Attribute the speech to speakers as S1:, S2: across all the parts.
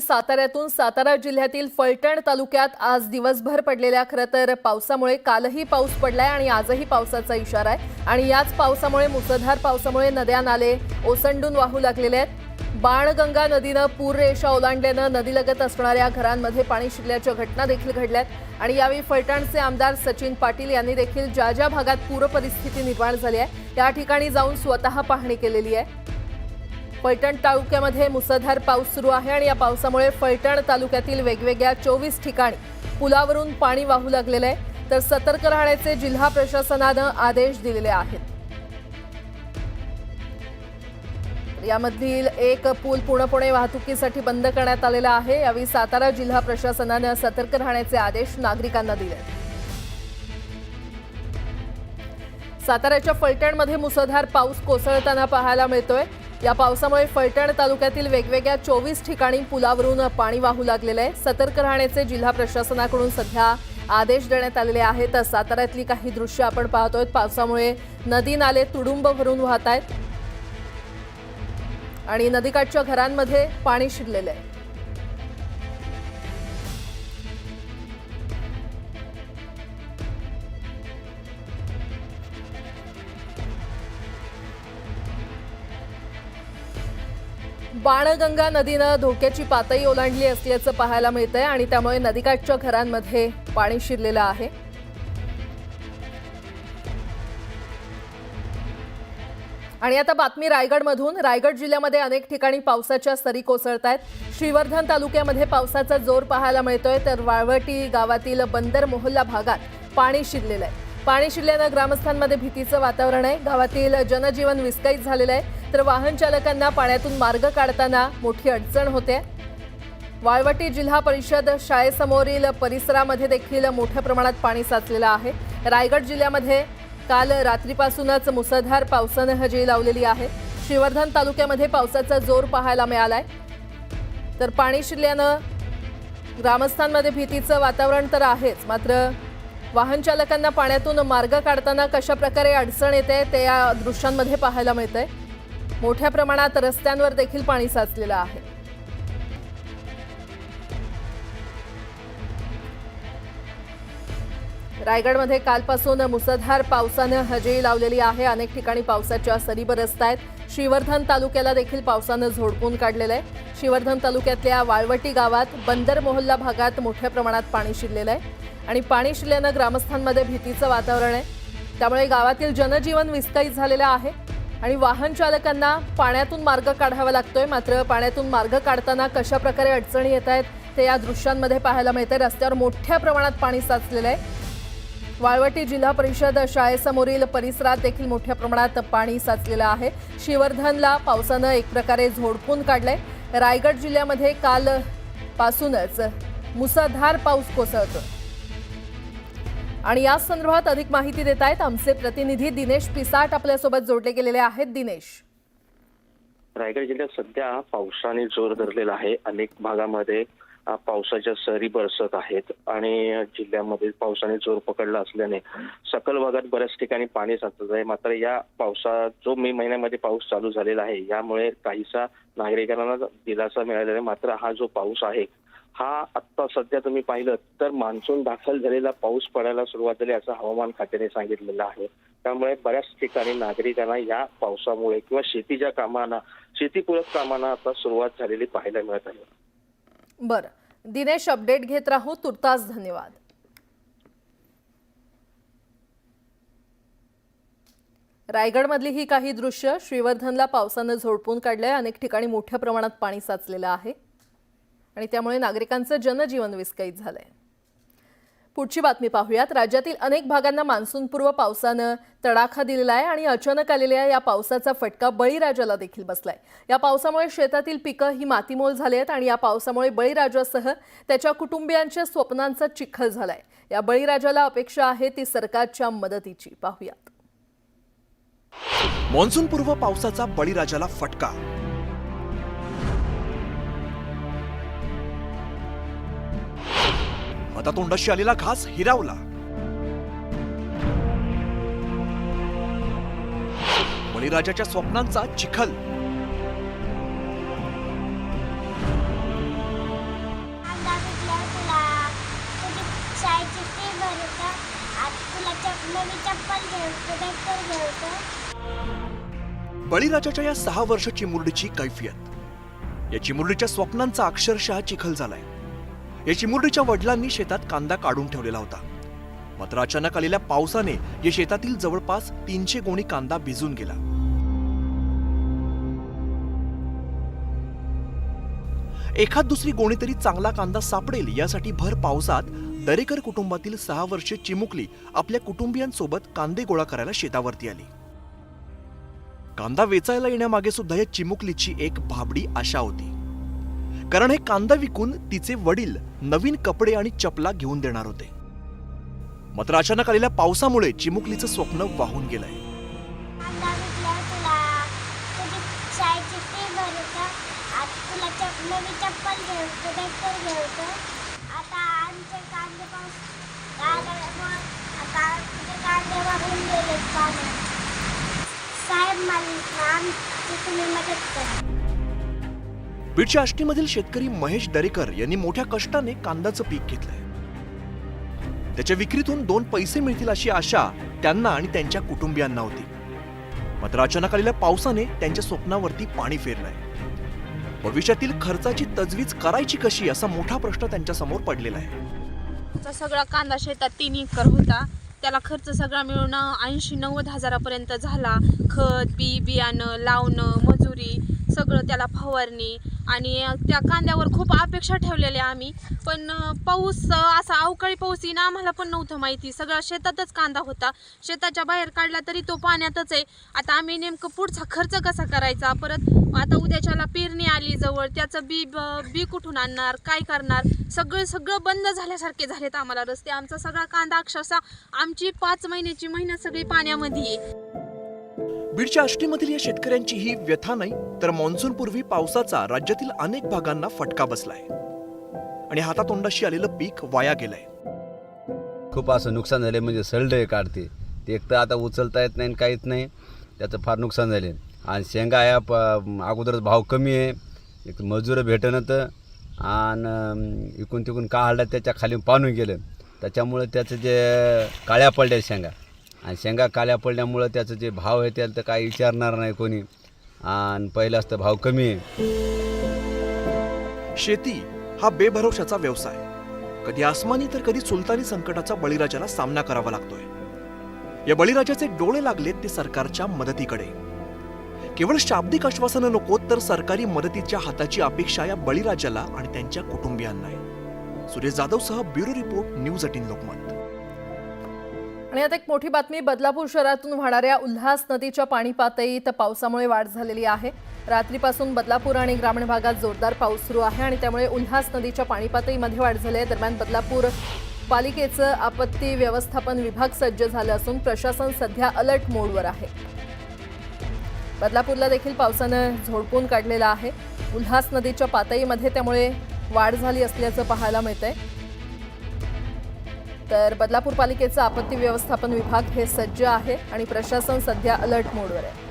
S1: साताऱ्यातून सातारा जिल्ह्यातील फलटण तालुक्यात आज दिवसभर पडलेल्या खरं तर पावसामुळे कालही पाऊस पडलाय आणि आजही पावसाचा इशारा आहे. आणि याच पावसामुळे मुसळधार पावसामुळे नद्या नाले ओसंडून वाहू लागलेले आहेत. बाणगंगा नदीनं पूर रेषा ओलांडल्यानं नदीलगत असणाऱ्या घरांमध्ये पाणी शिरल्याच्या घटना देखील घडल्यात. आणि यावेळी फलटणचे आमदार सचिन पाटील यांनी देखील ज्या ज्या भागात पूर परिस्थिती निर्माण झाली आहे त्या ठिकाणी जाऊन स्वतः पाहणी केलेली आहे. फलटण तालुक्यामध्ये मुसळधार पाऊस सुरू आहे आणि या पावसामुळे फलटण तालुक्यातील वेगवेगळ्या चोवीस ठिकाणी पुलावरून पाणी वाहू लागलेलं आहे. तर सतर्क राहण्याचे जिल्हा प्रशासनानं आदेश दिलेले आहेत. यामधील एक पूल पूर्णपणे वाहतुकीसाठी बंद करण्यात आलेला आहे. यावेळी सातारा जिल्हा प्रशासनानं सतर्क राहण्याचे आदेश नागरिकांना दिले साताऱ्याच्या फलटणमध्ये मुसळधार पाऊस कोसळताना पाहायला मिळतोय. या पावसामुळे फलटण तालुक्यातील वेगवेगळ्या चोवीस ठिकाणी पुलावरून पाणी वाहू लागलेलं आहे. सतर्क राहण्याचे जिल्हा प्रशासनाकडून सध्या आदेश देण्यात आलेले आहेत. साताऱ्यातली काही दृश्य आपण पाहतोय. पावसामुळे नदी नाले तुडुंब भरून वाहत आहेत आणि नदीकाठच्या घरांमध्ये पाणी शिरलेलं आहे. बाणगंगा नदीनं धोक्याची पातळी ओलांडली असल्याचं पाहायला मिळतंय आणि त्यामुळे नदीकाठच्या घरांमध्ये पाणी शिरलेलं आहे. आणि आता बातमी रायगडमधून. रायगड जिल्ह्यामध्ये अनेक ठिकाणी पावसाच्या सरी कोसळत आहेत श्रीवर्धन तालुक्यामध्ये पावसाचा जोर पाहायला मिळतोय. तर वाळवटी गावातील बंदर मोहल्ला भागात पाणी शिरलेलं आहे. पाणी शिरल्यानं ग्रामस्थांमध्ये भीतीचं वातावरण आहे. गावातील जनजीवन विस्कळीत झालेलं आहे. तर वाहन चालकांना पाण्यातून मार्ग काढताना मोठी अडचण होते. वाळवटी जिल्हा परिषद शाळेसमोरील परिसरामध्ये देखील मोठ्या प्रमाणात पाणी साचलेलं आहे. रायगड जिल्ह्यामध्ये काल रात्रीपासूनच मुसळधार पावसानं हजेरी लावलेली आहे. श्रीवर्धन तालुक्यामध्ये पावसाचा जोर पाहायला मिळालाय. तर पाणी शिरल्यानं ग्रामस्थांमध्ये भीतीचं वातावरण तर आहेच मात्र वाहन चालकांना पाण्यातून मार्ग काढताना कशा प्रकारे अडचण येते ते या दृश्यांमध्ये पाहायला मिळतंय. मोठ्या प्रमाणात रस्त्यांवर देखील पाणी साचलेलं आहे. रायगडमध्ये कालपासून मुसळधार पावसानं हजेरी लावलेली आहे. अनेक ठिकाणी पावसाच्या सरी बरसत आहेत. श्रीवर्धन तालुक्याला देखील पावसानं झोडपून काढलेलं आहे. श्रीवर्धन तालुक्यातल्या वाळवटी गावात बंदर मोहल्ला भागात मोठ्या प्रमाणात पाणी शिरलेलं आहे. आणि पाणी शिरल्यानं ग्रामस्थांमध्ये भीतीचं वातावरण आहे. त्यामुळे गावातील जनजीवन विस्कळीत झालेलं आहे. आणि वाहन चालकांना पाण्यातून मार्ग काढावा लागतोय. मात्र पाण्यातून मार्ग काढताना कशा प्रकारे अडचणी येत आहेत ते या दृश्यांमध्ये पाहायला मिळते रस्त्यावर मोठ्या प्रमाणात पाणी साचलेलं आहे. वाळवटी जिल्हा परिषद शाळेसमोरील परिसरात देखील मोठ्या प्रमाणात पाणी साचलेलं आहे. शिवर्धनला पावसानं एक प्रकारे झोडपून काढलंय. रायगड जिल्ह्यामध्ये काल पासूनच मुसळधार पाऊस कोसळतो आणि या संदर्भात अधिक माहिती देत आहेत आमचे प्रतिनिधी दिनेश पिसाट आपल्यासोबत जोडले गेलेले आहेत. दिनेश.
S2: रायगड जिल्ह्यात सध्या पावसाने जोर धरलेला आहे. अनेक भागामध्ये पावसाच्या सरी बरसत आहेत आणि जिल्ह्यामध्ये पावसाने जोर पकडला असल्याने सकल भागात बऱ्याच ठिकाणी पाणी साचत आहे. मात्र या पावसा जो मे महिन्यामध्ये पाऊस चालू झालेला आहे यामुळे काहीसा नागरिकांना दिलासा मिळालेला आहे. मात्र हा जो पाऊस आहे हा आत्ता सध्या तुम्ही पाहिलं तर मान्सून दाखल झालेला पाऊस पडायला सुरुवात झाली असं हवामान खात्याने सांगितलेलं आहे. त्यामुळे बऱ्याच ठिकाणी नागरिकांना या पावसामुळे किंवा शेतीच्या कामांना शेतीपूरक कामांना आता सुरुवात झालेली पाहायला मिळत आहे.
S1: बरं. दिनेश अपडेट घेत राहू. तुर्तास धन्यवाद. रायगडमधली ही काही दृश्य श्रीवर्धनला पावसानं झोडपून काढलंय. अनेक ठिकाणी मोठ्या प्रमाणात पाणी साचलेलं आहे. आणि त्यामुळे नागरिकांचं जनजीवन विस्कळीत झालंय. पुढची बातमी पाहूयात. राज्यातील अनेक भागांना मान्सूनपूर्व पावसानं तडाखा दिलेला आहे आणि अचानक आलेल्या या पावसाचा फटका बळीराजाला देखील बसलाय. या पावसामुळे शेतातील पिकं ही मातीमोल झाली आहेत आणि या पावसामुळे बळीराजासह त्याच्या कुटुंबियांच्या स्वप्नांचा चिखल झालाय. या बळीराजाला अपेक्षा आहे ती सरकारच्या मदतीची. पाहूयात.
S3: मान्सूनपूर्व पावसाचा बळीराजाला फटका आता तोंडाशी आलेला घास हिरावला. बळीराजाच्या स्वप्नांचा चिखल. बळीराजाच्या या सहा वर्ष चिमुरडीची कैफियत. या चिमुरडीच्या स्वप्नांचा अक्षरशः चिखल झालाय. या चिमुरडीच्या वडिलांनी शेतात कांदा काढून ठेवलेला होता. मात्र अचानक आलेल्या पावसाने या शेतातील जवळपास तीनशे गोणी कांदा भिजून गेला. एखाद दुसरी गोणी तरी चांगला कांदा सापडेल यासाठी भर पावसात दरेकर कुटुंबातील सहा वर्षे चिमुकली आपल्या कुटुंबियांसोबत कांदे गोळा करायला शेतावरती आली. कांदा वेचायला येण्यामागे सुद्धा या चिमुकलीची एक भाबडी आशा होती. कारण हे कांदा विकून तिचे वडील नवीन कपडे आणि चपला घेऊन देणार होते. मात्र अचानक आलेल्या पावसामुळे चिमुकलीचं स्वप्न वाहून गेलंय.
S4: साहेब मला तुम्ही मदत करा.
S3: बीडच्या आष्टीमधील शेतकरी महेश दरेकर यांनी मोठ्या कष्टाने कांद्याचं पीक घेतलंय. त्याच्या विक्रीतून दोन पैसे मिळतील अशी आशा त्यांना आणि त्यांच्या कुटुंबियांना होती. मात्र अचानक आलेल्या पावसाने त्यांच्या स्वप्नावरती पाणी फेरलंय. भविष्यातील खर्चाची तजवीज करायची कशी असा मोठा प्रश्न त्यांच्यासमोर पडलेला आहे.
S5: सगळा कांदा शेतात तीन एकर होता. त्याला खर्च सगळा मिळून ऐंशी नव्वद हजारापर्यंत झाला. खत बी बियाणं लावणं मजुरी सगळं त्याला फवारणी. आणि त्या कांद्यावर खूप अपेक्षा ठेवलेल्या आम्ही. पण पाऊस असा अवकाळी पाऊस येईन आम्हाला पण नव्हतं माहिती. सगळा शेतातच कांदा होता. शेताच्या बाहेर काढला तरी तो पाण्यातच आहे. आता आम्ही नेमकं पुढचा खर्च कसा करायचा? परत आता उद्याच्याला पेरणी आली जवळ. त्याचं बी ब- बी कुठून आणणार? काय करणार? सगळं सगळं बंद झाल्यासारखे झालेत आम्हाला रस्ते. आमचा सगळा कांदा अक्षरशः आमची पाच महिन्याची महिना सगळी पाण्यामध्ये आहे.
S3: बीडच्या आष्टीमधील या शेतकऱ्यांची ही व्यथा नाही तर मान्सूनपूर्वी पावसाचा राज्यातील अनेक भागांना फटका बसलाय. आणि हातातोंडाशी आलेलं पीक वाया गेलंय.
S6: खूप असं नुकसान झाले म्हणजे सलडे काढते. ते एक तर आता उचलता येत नाही आणि काहीच नाही त्याचं फार नुकसान झाले आणि शेंगा या प अगोदरच भाव कमी आहे. एक तर मजुरं भेटणं तर आणि इकून तिकून का हल्ला त्याच्याखाली पाणून गेलं. त्याच्यामुळं त्याचं जे काळ्या पडल्या शेंगा. आणि शेंगा काल्या पडल्यामुळं त्याचं जे भाव आहे त्याला तर काही विचारणार नाही कोणी. आणि पहिला असतं भाव कमी आहे.
S3: शेती हा बेभरोशाचा व्यवसाय. कधी आसमानी तर कधी सुलतानी संकटाचा बळीराजाला सामना करावा लागतोय. या बळीराजाचे डोळे लागलेत ते सरकारच्या मदतीकडे. केवळ शाब्दिक आश्वासनं नको तर सरकारी मदतीच्या हाताची अपेक्षा या बळीराजाला आणि त्यांच्या कुटुंबियांना आहे. Suresh जाधवसह bureau report news eighteen Lokmat.
S1: आणि आता एक मोठी बातमी बदलापूर शहरातून वाहणाऱ्या उल्हास नदीच्या पाणी पातळीत पावसामुळे वाढ झालेली आहे. रात्रीपासून बदलापूर आणि ग्रामीण भागात जोरदार पाऊस सुरू आहे आणि त्यामुळे उल्हास नदीच्या पाणी पातळीमध्ये वाढ झाली आहे. दरम्यान बदलापूर पालिकेचं आपत्ती व्यवस्थापन विभाग सज्ज झालं असून प्रशासन सध्या अलर्ट मोडवर आहे. बदलापूरला देखील पावसानं झोडपून काढलेला आहे. उल्हास नदीच्या पातळीमध्ये त्यामुळे वाढ झाली असल्याचं पाहायला मिळतंय. तर बदलापूर पालिकेचा आपत्ती व्यवस्थापन विभाग हे सज्ज आहे आणि प्रशासन सध्या अलर्ट मोडवर आहे.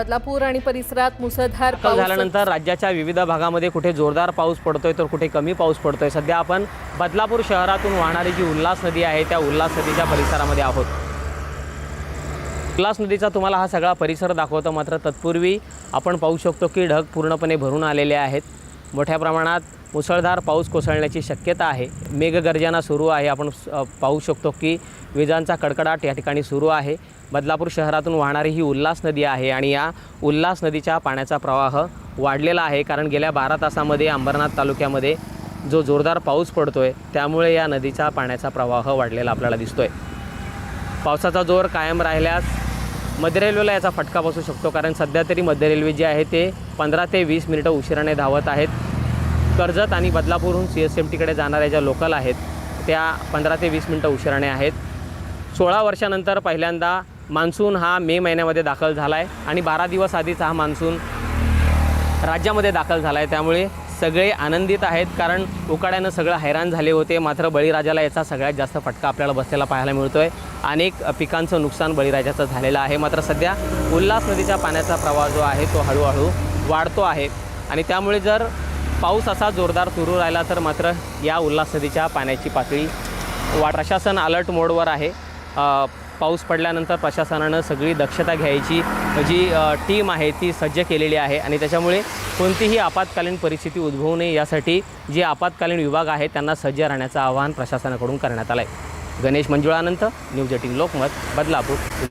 S1: बदलापूर आणि परिसरात मुसळधार पाऊस.
S7: झाल्यानंतर राज्याच्या विविध भागामध्ये कुठे जोरदार पाऊस पडतोय तर कुठे कमी पाऊस पडतोय. सध्या आपण बदलापूर शहरातून वाहणारी जी उल्हास नदी आहे त्या उल्हास नदीच्या परिसरामध्ये आहोत. उल्हास नदीचा तुम्हाला हा सगळा परिसर दाखवतो मात्र तत्पूर्वी आपण पाहू शकतो की ढग पूर्णपणे भरून आलेले आहेत. मोठ्या प्रमाणात मुसळधार पाऊस कोसळण्याची शक्यता आहे. मेघगर्जना सुरू आहे. आपण पाहू शकतो की विजांचा कडकडाट या ठिकाणी सुरू आहे. बदलापूर शहरातून वाहणारी ही उल्हास नदी आहे आणि या उल्हास नदीच्या पाण्याचा प्रवाह वाढलेला आहे. कारण गेल्या बारा तासामध्ये अंबरनाथ तालुक्यामध्ये जो जोरदार पाऊस पडतो आहे त्यामुळे या नदीचा पाण्याचा प्रवाह वाढलेला आपल्याला दिसतो आहे पावसाचा जोर कायम राहिल्यास मध्य रेल्वेला याचा फटका बसू शकतो कारण सध्या तरी मध्य रेल्वे जे आहे ते पंधरा ते वीस मिनिटं उशिराने धावत आहेत. कर्जत आणि बदलापूरहून सी एस एम टीकडे जाणाऱ्या ज्या लोकल आहेत त्या पंधरा ते वीस मिनटं उशिराने आहेत. सोळा वर्षानंतर पहिल्यांदा मान्सून हा मे महिन्यामध्ये दाखल झाला आहे आणि बारा दिवस आधीच हा मान्सून राज्यामध्ये दाखल झाला आहे त्यामुळे सगळे आनंदित आहेत कारण उकाड्यानं सगळं हैराण झाले होते. मात्र बळीराजाला याचा सगळ्यात जास्त फटका आपल्याला बसलेला पाहायला मिळतो आहे अनेक पिकांचं नुकसान बळीराजाचं झालेलं आहे. मात्र सध्या उल्हास नदीच्या पाण्याचा प्रवाह जो आहे तो हळूहळू वाढतो आहे. आणि त्यामुळे जर पाऊस असा जोरदार सुरू राहिला तर मात्र या उल्हास नदीच्या पाण्याची पातळी वा प्रशासन अलर्ट मोडवर आहे. पाऊस पडल्यानंतर प्रशासनानं सगळी दक्षता घ्यायची जी टीम आहे ती सज्ज केलेली आहे. आणि त्याच्यामुळे कोणतीही आपत्कालीन परिस्थिती उद्भवू नये यासाठी जे आपत्कालीन विभाग आहे त्यांना सज्ज राहण्याचं आवाहन प्रशासनाकडून करण्यात आलं आहे गणेश मंजुळानंत न्यूज एटीन लोकमत बदलापूर.